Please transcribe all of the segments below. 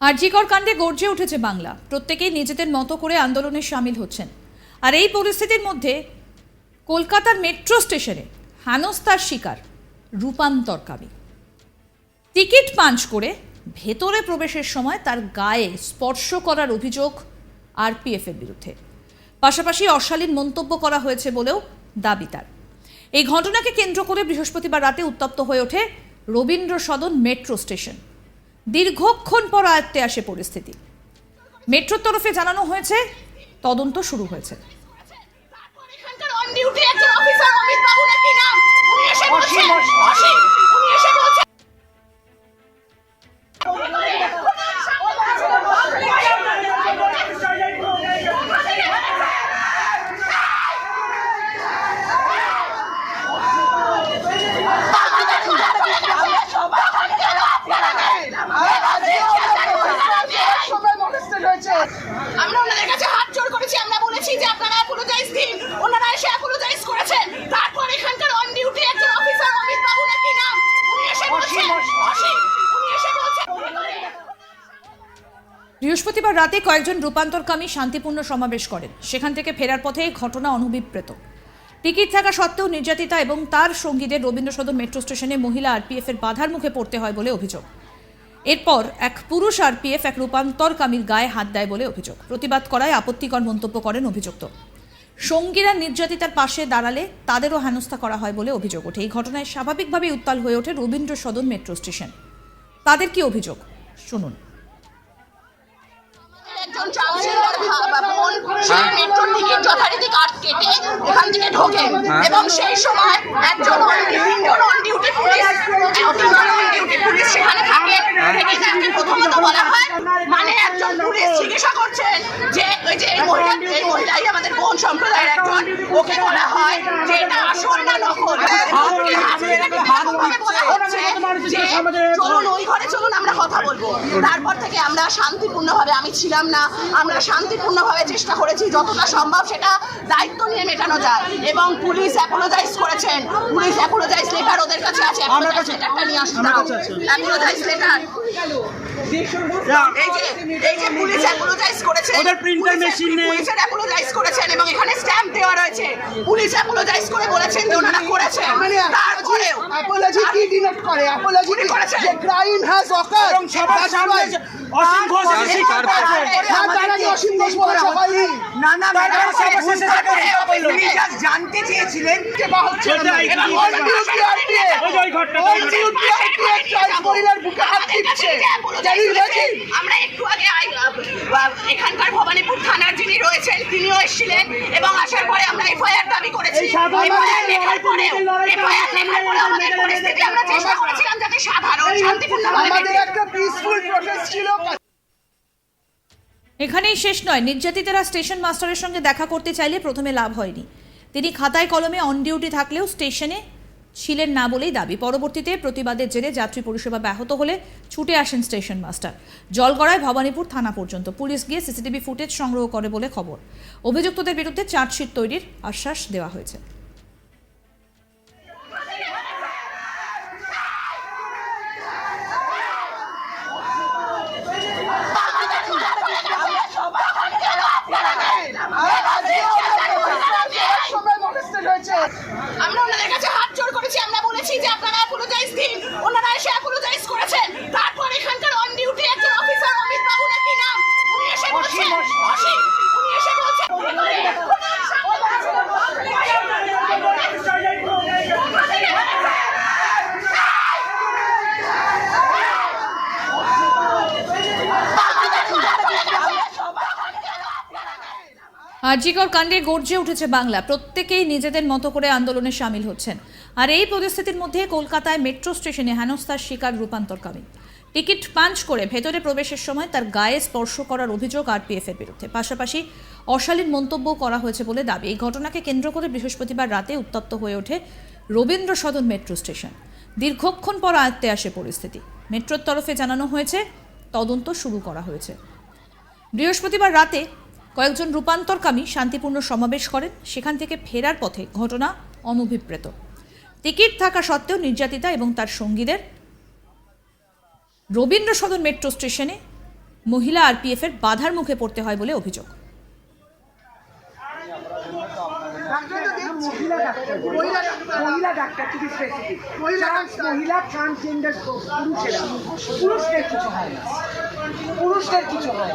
আরজিকর কাণ্ডে গর্জে উঠেছে বাংলা। প্রত্যেকেই নিজেদের মতো করে আন্দোলনে সামিল হচ্ছেন। আর এই পরিস্থিতির মধ্যে কলকাতার মেট্রো স্টেশনে হানস্তার শিকার রূপান্তরকামী টিকিট পাঞ্চ করে ভেতরে প্রবেশের সময় তার গায়ে স্পর্শ করার অভিযোগ আরপিএফের বিরুদ্ধে। পাশাপাশি অশালীন মন্তব্য করা হয়েছে বলেও দাবি তার। এই ঘটনাকে কেন্দ্র করে বৃহস্পতিবার রাতে উত্তপ্ত হয়ে ওঠে রবীন্দ্র সদন মেট্রো স্টেশন। দীর্ঘক্ষণ পর আয়ত্তে আসে পরিস্থিতি। মেট্রোর তরফে জানানো হয়েছে তদন্ত শুরু হয়েছে। এখানকার অন ডিউটি একজন অফিসার অমিত বাবু নাকি নাম? উনি এসে বৃহস্পতিবার রাতে কয়েকজন রূপান্তরকামী শান্তিপূর্ণ সমাবেশ করেন। সেখান থেকে ফেরার পথে ঘটনা অনুবিপ্রেত। টিকিট থাকা সত্ত্বেও নির্যাতিতা এবং তার সঙ্গীদের রবীন্দ্র সদন মেট্রো স্টেশনে মহিলা আরপিএফ এর বাধার মুখে পড়তে হয় বলে অভিযোগ। এরপর এক পুরুষ আরপিএফ এক রূপান্তরকামীর গায়ে হাত দেয় বলে অভিযোগ। প্রতিবাদ করায় আপত্তিকর মন্তব্য করেন অভিযুক্ত। সঙ্গীরা নির্যাতিতার পাশে দাঁড়ালে তাদেরও হেনস্থা করা হয় বলে অভিযোগ ওঠে। এই ঘটনায় স্বাভাবিকভাবেই উত্তাল হয়ে ওঠে রবীন্দ্র সদন মেট্রো স্টেশন। তাদের কি অভিযোগ? শুনুন। একজন ট্রান্সজেন্ডার বা বোন সেই মেট্রো টিকিট যথারীতি কাট কেটে এখান থেকে ঢোকেন এবং সেই সময় একজন তিনজন অন ডিউটি পুলিশ তিনজন অন ডিউটি পুলিশ সেখানে থাকে। থেকে তাকে প্রথমত বলা হয় মানে একজন পুলিশ জিজ্ঞাসা করছেন যে ওই যে এই মহিলা এই মহিলাই আমাদের বোন সম্প্রদায়ের একজন ওকে বলা হয় যে এটা আসল না নকল? বলা হচ্ছে যে চলুন ওই ঘরে চলুন আমরা কথা বলব। তারপর থেকে আমরা শান্তিপূর্ণভাবে আমি ছিলাম না আমরা শান্তিপূর্ণভাবে চেষ্টা করেছি যতটা সম্ভব সেটা দায়িত্ব নিয়ে মেটানো যায়। এবং পুলিশ অ্যাপোলোজাইজ করেছেন। পুলিশ অ্যাপোলোজাইজ লেটার ওদের কাছে আছে লেটারটা নিয়ে আসতে অ্যাপোলোজাইজ লেটার এই যে এই যে পুলিশ অ্যাপোলোজাইজ করেছে ওদের printer machine নেই। পুলিশের অ্যাপোলোজাইজ করেছেন এবং এখানে স্ট্যাম্প দেওয়া রয়েছে। পুলিশ অ্যাপোলোজাইজ করে বলেছেন যে ওনারা করেছেন। তারপরেও অ্যাপোলজি কি ডিনোট করে? অ্যাপোলজি উনি যে ক্রাইম হ্যাজ অকার এবং সবার সামনে অসীম ঘোষ অসীম ঘোষ হয়নি না না ম্যাডাম। উনি জানতে চেয়েছিলেন কে বা হচ্ছে না। ওই যে ওই ঘরটা, ওই On ঘরটা। duty RPF চার্জ মহিলার বুকে হাত দিচ্ছে। জানি হয়েছে আমরা একটু আগে আই- আ- এখানকার ভবানীপুর থানার যিনি রয়েছেন তিনিও এসেছিলেন এবং আসার পরে আমরা এফআইআর দাবি করেছি। সাধারণ এফআইআর লেখার করে এফআইআর লেখার পরে আমাদের পরিস্থিতি আমরা চেষ্টা করেছিলাম যাতে সাধারণ শান্তিপূর্ণভাবে আমাদের একটা পিসফুল প্রসেস ছিল। এখানেই শেষ নয়। নির্যাতিতারা স্টেশন মাস্টারের সঙ্গে দেখা করতে চাইলে প্রথমে লাভ হয়নি। তিনি খাতায় কলমে অন ডিউটি থাকলেও স্টেশনে ছিলেন না বলেই দাবি। পরবর্তীতে প্রতিবাদের জেরে যাত্রী পরিষেবা ব্যাহত হলে ছুটে আসেন স্টেশন মাস্টার। জলগড়ায় ভবানীপুর থানা পর্যন্ত। পুলিশ গিয়ে সিসিটিভি ফুটেজ সংগ্রহ করে বলে খবর। অভিযুক্তদের বিরুদ্ধে চার্জশিট তৈরির আশ্বাস দেওয়া হয়েছে সময় molested হয়েছে আমরা ওনাদের কাছে হাত জোড় করেছি আমরা বলেছি যে আপনারা অ্যাপোলোজাইজ দিন ওনারা এসে অ্যাপোলোজাইজ করেছেন তারপর এখানকার অন ডিউটি একজন অফিসার অমিত বাবু নাকি নাম উনি এসে বলছেন অসীম উনি এসে বলছেন আরজিকর কাণ্ডে গর্জে উঠেছে বাংলা। প্রত্যেকেই নিজেদের মতো করে আন্দোলনে সামিল হচ্ছেন। আর এই পরিস্থিতির মধ্যে কলকাতায় মেট্রো স্টেশনে হেনস্থার শিকার রূপান্তরকামী। টিকিট পাঞ্চ করে ভেতরে প্রবেশের সময় তার গায়ে স্পর্শ করার অভিযোগ আরপিএফ এর বিরুদ্ধে। পাশাপাশি অশালীন মন্তব্য করা হয়েছে বলে দাবি। এই ঘটনাকে কেন্দ্র করে বৃহস্পতিবার রাতে উত্তপ্ত হয়ে ওঠে রবীন্দ্র সদন মেট্রো স্টেশন। দীর্ঘক্ষণ পর আয়ত্তে আসে পরিস্থিতি। মেট্রোর তরফে জানানো হয়েছে, তদন্ত শুরু করা হয়েছে। বৃহস্পতিবার রাতে কয়েকজন রূপান্তরকামী শান্তিপূর্ণ সমাবেশ করেন। সেখান থেকে ফেরার পথে ঘটনা অনভিপ্রেত। টিকিট থাকা সত্ত্বেও নির্যাতিতা এবং তার সঙ্গীদের রবীন্দ্র সদন মেট্রো স্টেশনে মহিলা আরপিএফ এর বাধার মুখে পড়তে হয় বলে অভিযোগ। পুরুষদের কিছু হয় পুরুষদের কিছু হয়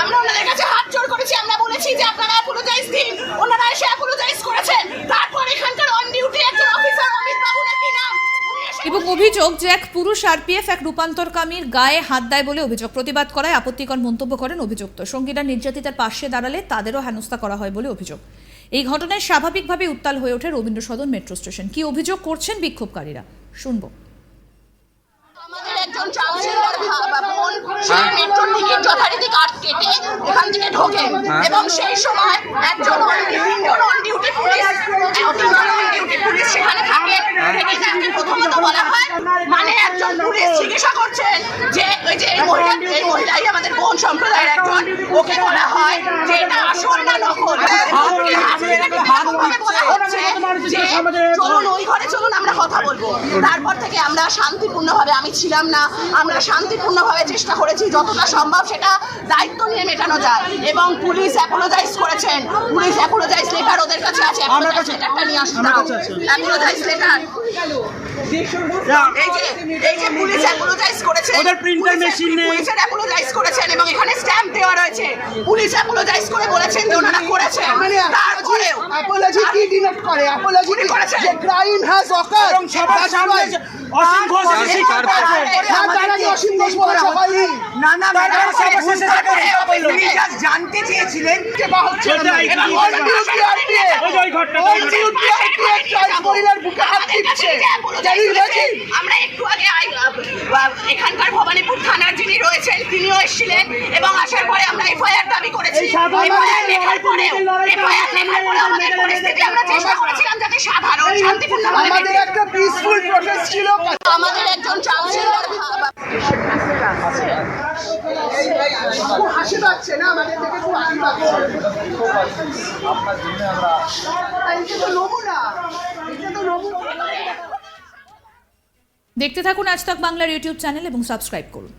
আমরা ওনাদের কাছে হাত জোর করেছি আমরা বলেছি যে আপনারা অ্যাপোলোজাইজ দিন ওনারা এসে অ্যাপোলোজাইজ করেছেন তারপর এখানকার অন ডিউটি একজন অফিসার অমিত বাবু নাকি নাম উনি এসে এবং অভিযোগ যে এক পুরুষ আরপিএফ এক রূপান্তরকামীর গায়ে হাত দেয় বলে অভিযোগ। প্রতিবাদ করায় আপত্তিকর মন্তব্য করেন অভিযুক্ত। সঙ্গীরা নির্যাতিতার পাশে দাঁড়ালে তাদেরও হেনস্থা করা হয় বলে অভিযোগ। এই ঘটনায় স্বাভাবিকভাবে উত্তাল হয়ে ওঠে রবীন্দ্র সদন মেট্রো স্টেশন। কি অভিযোগ করছেন বিক্ষোভকারীরা? শুনব আমাদের একজন ট্রান্সজেন্ডার বোন সেই মেট্রোর টিকিট যথারীতি কাঠ কেটে এখান থেকে ঢোকে। এবং সেই সময় একজন তিনজন অন ডিউটি পুলিশ তিনজন অন ডিউটি পুলিশ সেখানে থাকে। থেকে তাকে প্রথমত বলা হয় মানে একজন পুলিশ চিকিৎসা করছেন যে ওই যে এই মহিলা এই মহিলাই আমাদের বোন সম্প্রদায়ের একজন ওকে বলা হয় যে এটা আসল না নকল ওকে হাসপাতালে এরকমভাবে বলা হচ্ছে যে চলুন ওই ঘরে চলুন আমরা কথা বলব তারপর থেকে আমরা শান্তিপূর্ণভাবে আমি ছিলাম না আমরা শান্তিপূর্ণভাবে চেষ্টা করেছি যতটা সম্ভব সেটা দায়িত্ব নিয়ে মেটানো যায় এবং পুলিশ অ্যাপোলোজাইজ করেছেন। পুলিশ অ্যাপোলোজাইজ লেটার ওদের কাছে আছে অ্যাপোলোজাইজ লেটারটা নিয়ে আসতে অ্যাপোলোজাইজ লেটার করেছে ওদের printer machine নেই। পুলিশের অ্যাপোলোজাইজ করেছেন এবং এখানে স্ট্যাম্প দেওয়া রয়েছে পুলিশ অ্যাপোলোজাইজ করে বলেছেন যে ওনারা করেছেন তারপরেও অ্যাপোলজি কি ডিনোট করে অ্যাপোলজি উনি করেছেন। যে ক্রাইম হ্যাজ অকার এবং সবার সামনে অসীম ঘোষ এসে স্বীকার করেছে। হ্যাঁ তার আগে অসীম ঘোষ বলেছে হয়নি না না তারপরে সব বসে থাকে, উনি just জানতে চেয়েছিলেন যে বা হচ্ছে না। ওই ওই ওই মহিলার বুকে হাত দিচ্ছে? আমরা একটু আগে আই- এখানকার ভবানীপুর থানার যিনি রয়েছেন তিনিও এসেছিলেন এবং আসার পরে আমরা এফআইআর দাবি করেছি। মানুষের লেখার পরেও আমরা লেখার সামনে আমাদের পরিস্থিতি আমরা চেষ্টা করেছিলাম যাতে সাধারণ শান্তিপূর্ণভাবে আমাদের একটা পিসফুল প্রসেস ছিল। আমাদের একজন ট্রান্সজেন্ডার হাসি পাচ্ছে না আমাদের থেকে খুব হাসি পাচ্ছে। এটা তো নমুনা নমুনা দেখতে থাকুন আজ তক বাংলার ইউটিউব চ্যানেল এবং সাবস্ক্রাইব করুন।